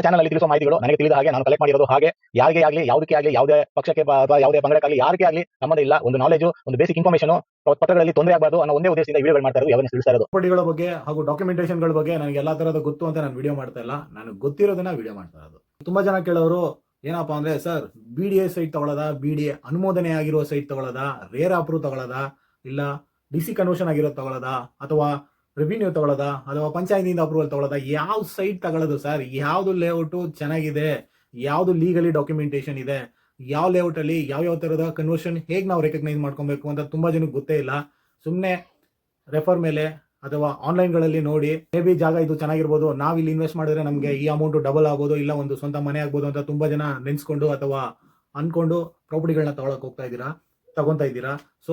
Channel ಅಲ್ಲಿ ತಿಳಿಸುವ ಮಾಹಿತಿಗಳು ನನಗೆ ತಿಳಿದ ಹಾಗೆ ನಾನು ಕಲೆಕ್ಟ್ ಮಾಡಿರೋದು ಹಾಗೆ, ಯಾರಿಗೆ ಆಗಲಿ, ಯಾವುದಕ್ಕೆ ಆಗಲಿ, ಯಾವುದೇ ಪಕ್ಷಕ್ಕೆ ಅಥವಾ ಯಾವುದೇ ಪಂಗಡಕ್ಕಾಗಲಿ, ಯಾರಿಗೆ ಆಗಲಿ ಸಂಬಂಧ ಇಲ್ಲ. ಒಂದು ನಾಲೆಜ್ ಒಂದು ಬೇಸಿಕ್ ಇನ್ಫಾರ್ಮೇಷನ್ ಪತ್ರಗಳಲ್ಲಿ ತೊಂದರೆ ಆಗಬಾರ್ದು ಅನ್ನೋ ಒಂದೇ ಉದ್ದೇಶದಿಂದ ವಿಡಿಯೋಗಳು ಮಾಡ್ತಾ ಇರೋದು ಯಾವನ್ನ ತಿಳಿಸ್ತಾ ಇರೋದು. ಪಡಿಗಳ ಬಗ್ಗೆ ಹಾಗೂ ಡಾಕ್ಯುಮೆಂಟೇಶನ್ಗಳ ಬಗ್ಗೆ ನನಗೆ ಎಲ್ಲಾ ತರದ ಗೊತ್ತು ಅಂತ ನಾನು ವಿಡಿಯೋ ಮಾಡ್ತಾ ಇಲ್ಲ. ನಾನು ಗೊತ್ತಿರೋದನ್ನ ವಿಡಿಯೋ ಮಾಡ್ತಾ ಇರೋದು. ತುಂಬಾ ಜನ ಕೇಳೋರು, ಏನಪ್ಪಾ ಅಂದ್ರೆ, sir B D A site ತಗೊಳ್ಳೋದ? B D A ಅನುಮೋದನೆ ಆಗಿರೋ ಸೈಟ್ ತಗೊಳ್ಳೋದ? ರೇರ್ ಅಪ್ರೂವ್ ತಗೊಳ್ಳೋದ? ಇಲ್ಲ ಡಿ ಕನ್ವರ್ಷನ್ ಆಗಿರೋದು ತಗೊಳ್ಳೋದ? ಅಥವಾ ರೆವಿನ್ಯೂ ತಗೊಳ್ಳೋದ ಅಥವಾ ಪಂಚಾಯತಿಯಿಂದ ಅಪ್ರೂವಲ್ ತಗೊಳ್ಳೋದ ಯಾವ ಸೈಟ್ ತಗೊಳ್ಳೋದು ಸರ್ ಯಾವುದು ಲೇಔಟು ಚೆನ್ನಾಗಿದೆ? ಯಾವುದು ಲೀಗಲಿ ಡಾಕ್ಯುಮೆಂಟೇಶನ್ ಇದೆ? ಯಾವ ಲೇಔಟ್ ಅಲ್ಲಿ ಯಾವ ಯಾವ ತರದ ಕನ್ವರ್ಷನ್ ಹೇಗೆ ನಾವು ರೆಕಗ್ನೈಸ್ ಮಾಡ್ಕೊಬೇಕು ಅಂತ ತುಂಬಾ ಜನಕ್ಕೆ ಗೊತ್ತೇ ಇಲ್ಲ. ಸುಮ್ಮನೆ ರೆಫರ್ ಮೇಲೆ ಅಥವಾ ಆನ್ಲೈನ್ಗಳಲ್ಲಿ ನೋಡಿ ಮೇ ಬಿ ಜಾಗ ಇದು ಚೆನ್ನಾಗಿರ್ಬೋದು. ನಾವು ಇಲ್ಲಿ ಇನ್ವೆಸ್ಟ್ ಮಾಡಿದ್ರೆ ನಮಗೆ ಈ ಅಮೌಂಟ್ ಡಬಲ್ ಆಗ್ಬೋದು, ಇಲ್ಲ ಒಂದು ಸ್ವಂತ ಮನೆ ಆಗ್ಬೋದು ಅಂತ ತುಂಬಾ ಜನ ನೆನೆಸ್ಕೊಂಡು ಅಥವಾ ಅನ್ಕೊಂಡು ಪ್ರಾಪರ್ಟಿಗಳನ್ನ ತಗೊಳಕ್ಕೆ ಹೋಗ್ತಾ ಇದ್ದೀರಾ, ತಗೊತಾ ಇದ್ದೀರಾ. ಸೊ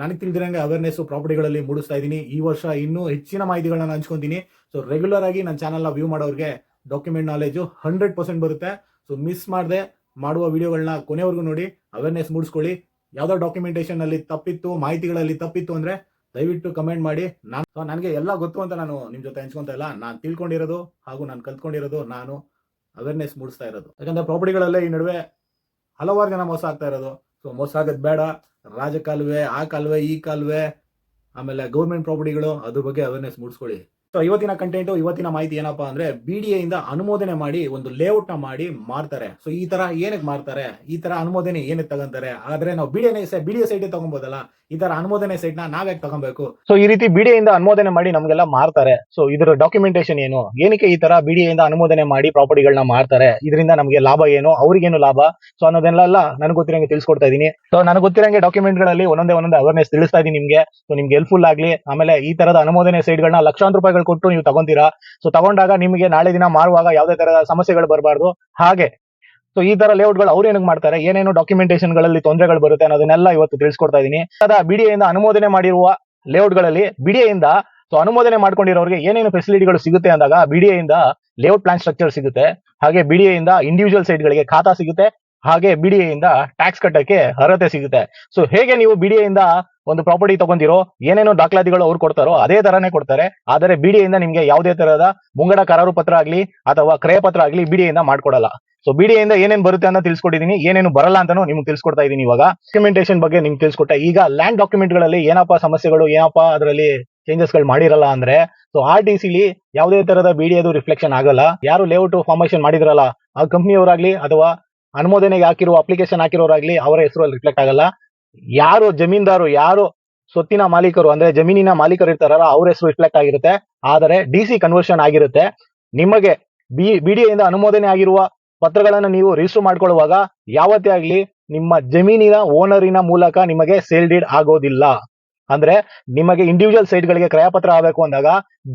ನನಗೆ ತಿಳಿದಿರಂಗೆ ಅವೇರ್ನೆಸ್ ಪ್ರಾಪರ್ಟಿಗಳಲ್ಲಿ ಮೂಡಿಸ್ತಾ ಇದ್ದೀನಿ. ಈ ವರ್ಷ ಇನ್ನೂ ಹೆಚ್ಚಿನ ಮಾಹಿತಿಗಳನ್ನ ನಾನು ಹಂಚ್ಕೊಂತೀನಿ ಸೊ ರೆಗ್ಯುಲರ್ ಆಗಿ ನನ್ನ ಚಾನಲ್ನ ವ್ಯೂ ಮಾಡೋರಿಗೆ ಡಾಕ್ಯುಮೆಂಟ್ ನಾಲೆಜು ಹಂಡ್ರೆಡ್ ಪರ್ಸೆಂಟ್ ಬರುತ್ತೆ. ಸೊ ಮಿಸ್ ಮಾಡದೆ, ಮಾಡುವ ವಿಡಿಯೋಗಳನ್ನ ಕೊನೆವರೆಗೂ ನೋಡಿ ಅವೇರ್ನೆಸ್ ಮೂಡಿಸ್ಕೊಳ್ಳಿ. ಯಾವ್ದೋ ಡಾಕ್ಯುಮೆಂಟೇಶನ್ ಅಲ್ಲಿ ತಪ್ಪಿತ್ತು, ಮಾಹಿತಿಗಳಲ್ಲಿ ತಪ್ಪಿತ್ತು ಅಂದ್ರೆ ದಯವಿಟ್ಟು ಕಮೆಂಟ್ ಮಾಡಿ. ನಾನು ನನಗೆ ಎಲ್ಲ ಗೊತ್ತು ಅಂತ ನಾನು ನಿಮ್ಮ ಜೊತೆ ಹಂಚ್ಕೊಂತ ಇಲ್ಲ. ನಾನು ತಿಳ್ಕೊಂಡಿರೋದು ಹಾಗೂ ನಾನು ಕಲ್ತ್ಕೊಂಡಿರೋದು ನಾನು ಅವೇರ್ನೆಸ್ ಮೂಡಿಸ್ತಾ ಇರೋದು. ಯಾಕಂದ್ರೆ ಪ್ರಾಪರ್ಟಿಗಳಲ್ಲೇ ಈ ನಡುವೆ ಹಲವಾರು ಜನ ಮೋಸ ಆಗ್ತಾ ಇರೋದು. ಸೊ ಮೋಸ ಆಗೋದು ಬೇಡ. ರಾಜಕಾಲುವೆ, ಆ ಕಾಲುವೆ, ಈ ಕಾಲುವೆ, ಆಮೇಲೆ ಗೌರ್ಮೆಂಟ್ ಪ್ರಾಪರ್ಟಿಗಳು ಅದ್ರ ಬಗ್ಗೆ ಅವೇರ್ನೆಸ್ ಮೂಡಿಸ್ಕೊಳ್ಳಿ. ಸೊ ಇವತ್ತಿನ ಕಂಟೆಂಟ್ ಇವತ್ತಿನ ಮಾಹಿತಿ ಏನಪ್ಪಾ ಅಂದ್ರೆ ಬಿ ಡಿ ಇಂದ ಅನುಮೋದನೆ ಮಾಡಿ ಒಂದು ಲೇಔಟ್ನ ಮಾಡಿ ಮಾರ್ತಾರೆ. ಸೊ ಈ ತರ ಏನಕ್ಕೆ ಮಾರ್ತಾರೆ? ಈ ತರ ಅನುಮೋದನೆ ಏನಕ್ಕೆ ತಗೊಂತಾರೆ? ಆದ್ರೆ ನಾವು ಬಿ ಬಿಡಿಎ ಸೈಟ್ ತಗೊಬೋದಲ್ಲ, ಈ ತರ ಅನುಮೋದನೆ ಸೈಟ್ನ ನಾವ್ಯಾಕೆ ತಗೊಬೇಕು? ಸೊ ಈ ರೀತಿ ಬಿಡಿಯಿಂದ ಅನುಮೋದನೆ ಮಾಡಿ ನಮ್ಗೆಲ್ಲ ಮಾರ್ತಾರೆ. ಸೊ ಇದರ ಡಾಕ್ಯುಮೆಂಟೇಶನ್ ಏನು? ಏನಕ್ಕೆ ಈ ತರ ಬಿಡಿಯಿಂದ ಅನುಮೋದನೆ ಮಾಡಿ ಪ್ರಾಪರ್ಟಿಗಳನ್ನ ಮಾರ್ತಾರೆ? ಇದರಿಂದ ನಮಗೆ ಲಾಭ ಏನು? ಅವ್ರಿಗೇನು ಲಾಭ? ಸೊ ಅನ್ನೋದನ್ನೆಲ್ಲ ನನಗೆ ಗೊತ್ತಿರಂಗೆ ತಿಳಿಸ್ಕೊಡ್ತಾ ಇದೀನಿ. ಸೊ ನನಗೆ ಗೊತ್ತಿರಂಗೆ ಡಾಕ್ಯುಮೆಂಟ್ಗಳಲ್ಲಿ ಒಂದೊಂದೇ ಒಂದೊಂದೇ ಅವೇರ್ನೆಸ್ ತಿಳಿಸ್ತಾ ಇದೀನಿ ನಿಮ್ಗೆ. ಸೊ ನಿಮ್ಗೆ ಹೆಲ್ಪ್ಫುಲ್ ಆಗ್ಲಿ. ಆಮೇಲೆ ಈ ತರದ ಅನುಮೋದನೆ ಸೈಟ್ಗಳನ್ನ ಲಕ್ಷಾಂತರ ರೂಪಾಯಿಗಳು ಕೊಟ್ಟು ನೀವು ತಗೊಂತೀರಾ? ಸೊ ತಗೊಂಡಾಗ ನಿಮಗೆ ನಾಳೆ ದಿನ ಮಾರುವಾಗ ಯಾವುದೇ ತರ ಸಮಸ್ಯೆಗಳು ಬರಬಾರ್ದು. ಹಾಗೆ ಸೊ ಈ ತರ ಲೇಔಟ್ಗಳು ಅವ್ರು ಏನಕ್ಕೆ ಮಾಡ್ತಾರೆ? ಏನೇನು ಡಾಕ್ಯುಮೆಂಟೇಷನ್ಗಳಲ್ಲಿ ತೊಂದರೆಗಳು ಬರುತ್ತೆ ಅನ್ನೋದನ್ನೆಲ್ಲ ಇವತ್ತು ತಿಳಿಸ್ಕೊಡ್ತಾ ಅದ ಬಿಡಿಎಯಿಂದ ಅನುಮೋದನೆ ಮಾಡಿರುವ ಲೇಔಟ್ಗಳಲ್ಲಿ ಬಿಡಿಎಯಿಂದ ಸೊ ಅನುಮೋದನೆ ಮಾಡ್ಕೊಂಡಿರೋರಿಗೆ ಏನೇನು ಫೆಸಿಲಿಟಿಗಳು ಸಿಗುತ್ತೆ ಅಂದಾಗ ಬಿಡಿಎಯಿಂದ ಲೇಔಟ್ ಪ್ಲಾನ್ ಸ್ಟ್ರಕ್ಚರ್ ಸಿಗುತ್ತೆ. ಹಾಗೆ ಬಿಡಿಎಯಿಂದ ಇಂಡಿವಿಜುವಲ್ ಸೈಟ್ಗಳಿಗೆ ಖಾತಾ ಸಿಗುತ್ತೆ. ಹಾಗೆ ಬಿಡಿಎಯಿಂದ ಟ್ಯಾಕ್ಸ್ ಕಟ್ಟಕ್ಕೆ ಅರ್ಹತೆ ಸಿಗುತ್ತೆ. ಸೊ ಹೇಗೆ ನೀವು ಬಿಡಿಎಯಿಂದ ಒಂದು ಪ್ರಾಪರ್ಟಿ ತಗೊಂಡಿರೋ, ಏನೇನೋ ದಾಖಲಾತಿಗಳು ಅವ್ರು ಕೊಡ್ತಾರೋ, ಅದೇ ತರನೇ ಕೊಡ್ತಾರೆ. ಆದರೆ ಬಿಡಿಎಯಿಂದ ನಿಮ್ಗೆ ಯಾವುದೇ ತರಹದ ಮುಂಗಡ ಕರಾರು ಪತ್ರ ಆಗ್ಲಿ ಅಥವಾ ಕ್ರಯ ಪತ್ರ ಆಗ್ಲಿ ಬಿಡಿಎಯಿಂದ ಮಾಡ್ಕೊಡಲ್ಲ. ಸೊ ಬಿಡಿಎಯಿಂದ ಏನೇನ್ ಬರುತ್ತೆ ಅಂತ ತಿಳ್ಸ್ಕೊಟ್ಟಿದೀನಿ. ಏನೇನು ಬರಲ್ಲ ಅಂತಾನು ನಿಮ್ಗೆ ತಿಳ್ಸ್ಕೊಡ್ತಾ ಇದೀನಿ ಇವಾಗ. ಡಾಕ್ಯುಮೆಂಟೇಶನ್ ಬಗ್ಗೆ ನಿಮ್ಗೆ ತಿಳ್ಸ್ಕೊಟ್ಟೆ. ಈಗ ಲ್ಯಾಂಡ್ ಡಾಕ್ಯುಮೆಂಟ್ಗಳಲ್ಲಿ ಏನಪ್ಪಾ ಸಮಸ್ಯೆಗಳು, ಏನಪ್ಪಾ ಅದರಲ್ಲಿ ಚೇಂಜಸ್ಗಳು ಮಾಡಿರಲ್ಲ ಅಂದ್ರೆ ಸೊ ಆರ್ ಟಿ ಸಿಲಿ ಯಾವುದೇ ತರದ ಬಿಡಿಎದು ರಿಫ್ಲೆಕ್ಷನ್ ಆಗಲ್ಲ. ಯಾರು ಲೇಔಟ್ ಫಾರ್ಮೇಶನ್ ಮಾಡಿದ್ರಲ್ಲ, ಆ ಕಂಪ್ನಿಯವರಾಗ್ಲಿ ಅಥವಾ ಅನುಮೋದನೆಗೆ ಹಾಕಿರುವ ಅಪ್ಲಿಕೇಶನ್ ಹಾಕಿರೋರಾಗ್ಲಿ ಅವರ ಹೆಸರು ಅಲ್ಲಿ ರಿಫ್ಲೆಕ್ಟ್ ಆಗಲ್ಲ. ಯಾರು ಜಮೀನ್ದಾರು, ಯಾರು ಸ್ವತ್ತಿನ ಮಾಲೀಕರು, ಅಂದ್ರೆ ಜಮೀನಿನ ಮಾಲೀಕರು ಇರ್ತಾರಲ್ಲ, ಅವ್ರ ಹೆಸರು ರಿಫ್ಲೆಕ್ಟ್ ಆಗಿರುತ್ತೆ. ಆದರೆ ಡಿ ಸಿ ಕನ್ವರ್ಷನ್ ಆಗಿರುತ್ತೆ. ನಿಮಗೆ ಬಿ ಬಿಡಿಎಯಿಂದ ಅನುಮೋದನೆ ಆಗಿರುವ ಪತ್ರಗಳನ್ನು ನೀವು ರಿಜಿಸ್ಟರ್ ಮಾಡ್ಕೊಳ್ಳುವಾಗ ಯಾವತ್ತೇ ಆಗ್ಲಿ ನಿಮ್ಮ ಜಮೀನಿನ ಓನರಿನ ಮೂಲಕ ನಿಮಗೆ ಸೇಲ್ ಡೀಡ್ ಆಗೋದಿಲ್ಲ. ಅಂದ್ರೆ ನಿಮಗೆ ಇಂಡಿವಿಜುವಲ್ ಸೈಟ್ ಗಳಿಗೆ ಕ್ರಯಪತ್ರ ಆಗಬೇಕು ಅಂದಾಗ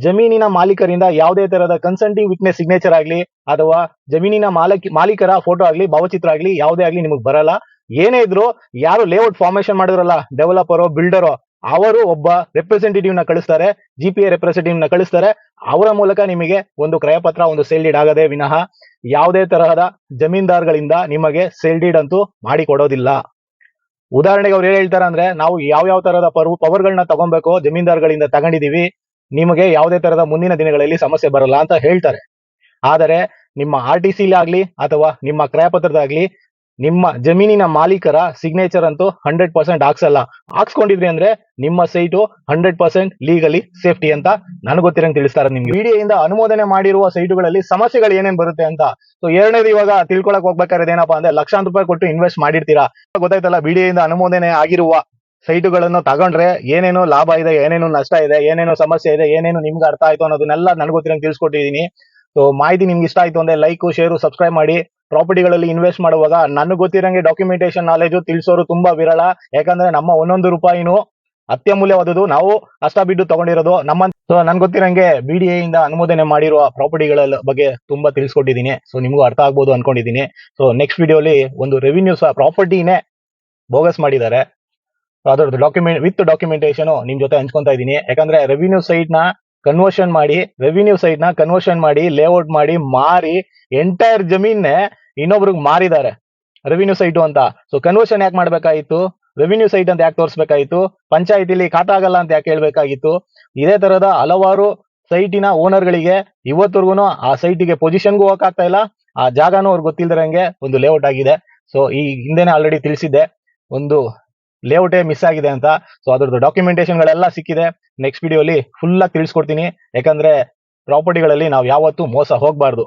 ಜಮೀನಿನ ಮಾಲೀಕರಿಂದ ಯಾವುದೇ ತರಹದ ಕನ್ಸಲ್ಟಿಂಗ್ ವಿಟ್ನೆಸ್ ಸಿಗ್ನೇಚರ್ ಆಗ್ಲಿ ಅಥವಾ ಜಮೀನಿನ ಮಾಲಕಿ, ಮಾಲೀಕರ ಫೋಟೋ ಆಗ್ಲಿ, ಭಾವಚಿತ್ರ ಆಗ್ಲಿ, ಯಾವುದೇ ಆಗ್ಲಿ ನಿಮಗೆ ಬರಲ್ಲ. ಏನೇ ಇದ್ರು ಯಾರು ಲೇಔಟ್ ಫಾರ್ಮೇಶನ್ ಮಾಡಿದ್ರಲ್ಲ ಡೆವಲಪರು ಬಿಲ್ಡರು ಅವರು ಒಬ್ಬ ರೆಪ್ರೆಸೆಂಟೇಟಿವ್ನ ಕಳಿಸ್ತಾರೆ ಜಿ ಪಿ ರೆಪ್ರೆಸೆಂಟೇಟಿವ್ನ ಕಳಿಸ್ತಾರೆ, ಅವರ ಮೂಲಕ ನಿಮಗೆ ಒಂದು ಕ್ರಯಪತ್ರ, ಒಂದು ಸೇಲ್ ಡೀಡ್ ಆಗದೆ ವಿನಃ ಯಾವುದೇ ತರಹದ ಜಮೀನ್ದಾರ್ಗಳಿಂದ ನಿಮಗೆ ಸೇಲ್ ಡೀಡ್ ಅಂತೂ ಮಾಡಿ ಕೊಡೋದಿಲ್ಲ ಉದಾಹರಣೆಗೆ ಅವ್ರು ಏನ್ ಹೇಳ್ತಾರೆ ಅಂದ್ರೆ ನಾವು ಯಾವ ಯಾವ ತರಹದ ಪವರ್ ಪವರ್ಗಳನ್ನ ತಗೊಬೇಕು ಜಮೀನ್ದಾರ್ಗಳಿಂದ ತಗೊಂಡಿದೀವಿ, ನಿಮಗೆ ಯಾವುದೇ ತರಹದ ಮುಂದಿನ ದಿನಗಳಲ್ಲಿ ಸಮಸ್ಯೆ ಬರಲ್ಲ ಅಂತ ಹೇಳ್ತಾರೆ. ಆದರೆ ನಿಮ್ಮ ಆರ್ ಟಿ ಸಿಲಿ ಆಗ್ಲಿ ಅಥವಾ ನಿಮ್ಮ ಕ್ರಯಪತ್ರದಾಗ್ಲಿ ನಿಮ್ಮ ಜಮೀನಿನ ಮಾಲೀಕರ ಸಿಗ್ನೇಚರ್ ಅಂತೂ ಹಂಡ್ರೆಡ್ ಪರ್ಸೆಂಟ್ ಹಾಕ್ಸಲ್ಲ. ಹಾಕ್ಸ್ಕೊಂಡಿದ್ರಿ ಅಂದ್ರೆ ನಿಮ್ಮ site hundred percent legally safety ಅಂತ ನನಗೆ ಗೊತ್ತಿರಂಗ್ ತಿಳಿಸ್ತಾರೆ ನಿಮ್ಗೆ. ವಿಡಿಯೋಯಿಂದ ಅನುಮೋದನೆ ಮಾಡಿರುವ ಸೈಟುಗಳಲ್ಲಿ ಸಮಸ್ಯೆಗಳು ಏನೇನ್ ಬರುತ್ತೆ ಅಂತ. ಸೊ ಎರಡನೇದು ಇವಾಗ ತಿಳ್ಕೊಳಕ್ ಹೋಗ್ಬೇಕಾದ್ರೆ ಏನಪ್ಪಾ ಅಂದ್ರೆ ಲಕ್ಷಾಂತರ ರೂಪಾಯಿ ಕೊಟ್ಟು ಇನ್ವೆಸ್ಟ್ ಮಾಡಿರ್ತೀರಾ. ಗೊತ್ತಾಯ್ತಲ್ಲ, ವಿಡಿಯೋಯಿಂದ ಅನುಮೋದನೆ ಆಗಿರುವ ಸೈಟುಗಳನ್ನು ತಗೊಂಡ್ರೆ ಏನೇನು ಲಾಭ ಇದೆ, ಏನೇನು ನಷ್ಟ ಇದೆ, ಏನೇನು ಸಮಸ್ಯೆ ಇದೆ, ಏನೇನು ನಿಮ್ಗೆ ಅರ್ಥ ಆಯ್ತು ಅನ್ನೋದನ್ನೆಲ್ಲ ನನಗೆ ಗೊತ್ತಿರಂಗ್ ತಿಳಿಸ್ಕೊಟ್ಟಿದ್ದೀನಿ. ಸೊ ಮಾಹಿತಿ ನಿಮ್ಗೆ ಇಷ್ಟ ಆಯ್ತು ಅಂದ್ರೆ ಲೈಕ್ ಶೇರು ಸಬ್ಸ್ಕ್ರೈಬ್ ಮಾಡಿ. ಪ್ರಾಪರ್ಟಿಗಳಲ್ಲಿ ಇನ್ವೆಸ್ಟ್ ಮಾಡುವಾಗ ನನಗೆ ಗೊತ್ತಿರಂಗೆ ಡಾಕ್ಯುಮೆಂಟೇಶನ್ ನಾಲೆಜ್ ತಿಳಿಸೋರು ತುಂಬಾ ವಿರಳ. ಯಾಕಂದ್ರೆ ನಮ್ಮ ಒಂದೊಂದು ರೂಪಾಯಿನೂ ಅತ್ಯಮೂಲ್ಯವಾದದ್ದು ನಾವು ಅಷ್ಟ ಬಿದ್ದು ತಗೊಂಡಿರೋದು ನಮ್ಮ ಸೊ ನನ್ ಗೊತ್ತಿರಂಗೆ ಬಿ ಡಿ ಇಂದ ಅನುಮೋದನೆ ಮಾಡಿರುವ ಪ್ರಾಪರ್ಟಿಗಳ ಬಗ್ಗೆ ತುಂಬಾ ತಿಳಿಸ್ಕೊಟ್ಟಿದ್ದೀನಿ ಸೊ ನಿಮಗೂ ಅರ್ಥ ಆಗ್ಬೋದು ಅನ್ಕೊಂಡಿದ್ದೀನಿ ಸೊ ನೆಕ್ಸ್ಟ್ ವಿಡಿಯೋಲಿ ಒಂದು ರೆವಿನ್ಯೂ ಸಹ ಪ್ರಾಪರ್ಟಿನೇ ಬೋಗಸ್ ಮಾಡಿದ್ದಾರೆ. ಅದರದ್ದು ಡಾಕ್ಯುಮೆಂಟ್ ವಿತ್ ಡಾಕ್ಯುಮೆಂಟೇಶನ್ ನಿಮ್ ಜೊತೆ ಹಂಚ್ಕೊತಾ ಇದ್ದೀನಿ ಯಾಕಂದ್ರೆ ರೆವಿನ್ಯೂ ಸೈಟ್ನ ಕನ್ವರ್ಷನ್ ಮಾಡಿ ರೆವಿನ್ಯೂ ಸೈಡ್ನ ಕನ್ವರ್ಷನ್ ಮಾಡಿ ಲೇಔಟ್ ಮಾಡಿ, ಮಾರಿ ಎಂಟೈರ್ ಜಮೀನ್ನೇ ಇನ್ನೊಬ್ರಿಗೆ ಮಾರಿದ್ದಾರೆ ರೆವಿನ್ಯೂ ಸೈಟು ಅಂತ. ಸೊ ಕನ್ವರ್ಷನ್ ಯಾಕೆ ಮಾಡ್ಬೇಕಾಗಿತ್ತು ರೆವಿನ್ಯೂ ಸೈಟ್ ಅಂತ ಯಾಕೆ ತೋರಿಸ್ಬೇಕಾಗಿತ್ತು ಪಂಚಾಯತಿಲಿ ಖಾತಾ ಆಗಲ್ಲ ಅಂತ ಯಾಕೆ ಹೇಳ್ಬೇಕಾಗಿತ್ತು? ಇದೇ ತರದ ಹಲವಾರು ಸೈಟಿನ ಓನರ್ಗಳಿಗೆ ಇವತ್ತವರೆಗೂ ಆ ಸೈಟಿಗೆ ಪೊಸಿಷನ್ಗೂ ಹೋಗಕ್ಕಾಗ್ತಾ ಇಲ್ಲ. ಆ ಜಾಗನೂ ಅವ್ರಿಗೆ ಗೊತ್ತಿಲ್ದಿರಂಗೆ ಒಂದು ಲೇಔಟ್ ಆಗಿದೆ. ಸೊ ಈ ಹಿಂದೆನೆ ಆಲ್ರೆಡಿ ತಿಳಿಸಿದ್ದೆ. ಒಂದು ಲೇಔಟೇ ಮಿಸ್ ಆಗಿದೆ ಅಂತ. ಸೊ ಅದ್ರದ್ದು ಡಾಕ್ಯುಮೆಂಟೇಶನ್ ಗಳೆಲ್ಲ ಸಿಕ್ಕಿದೆ. ನೆಕ್ಸ್ಟ್ ವಿಡಿಯೋಲಿ ಫುಲ್ ಆಗಿ ತಿಳಿಸ್ಕೊಡ್ತೀನಿ. ಯಾಕಂದ್ರೆ ಪ್ರಾಪರ್ಟಿಗಳಲ್ಲಿ ನಾವು ಯಾವತ್ತೂ ಮೋಸ ಹೋಗಬಾರ್ದು.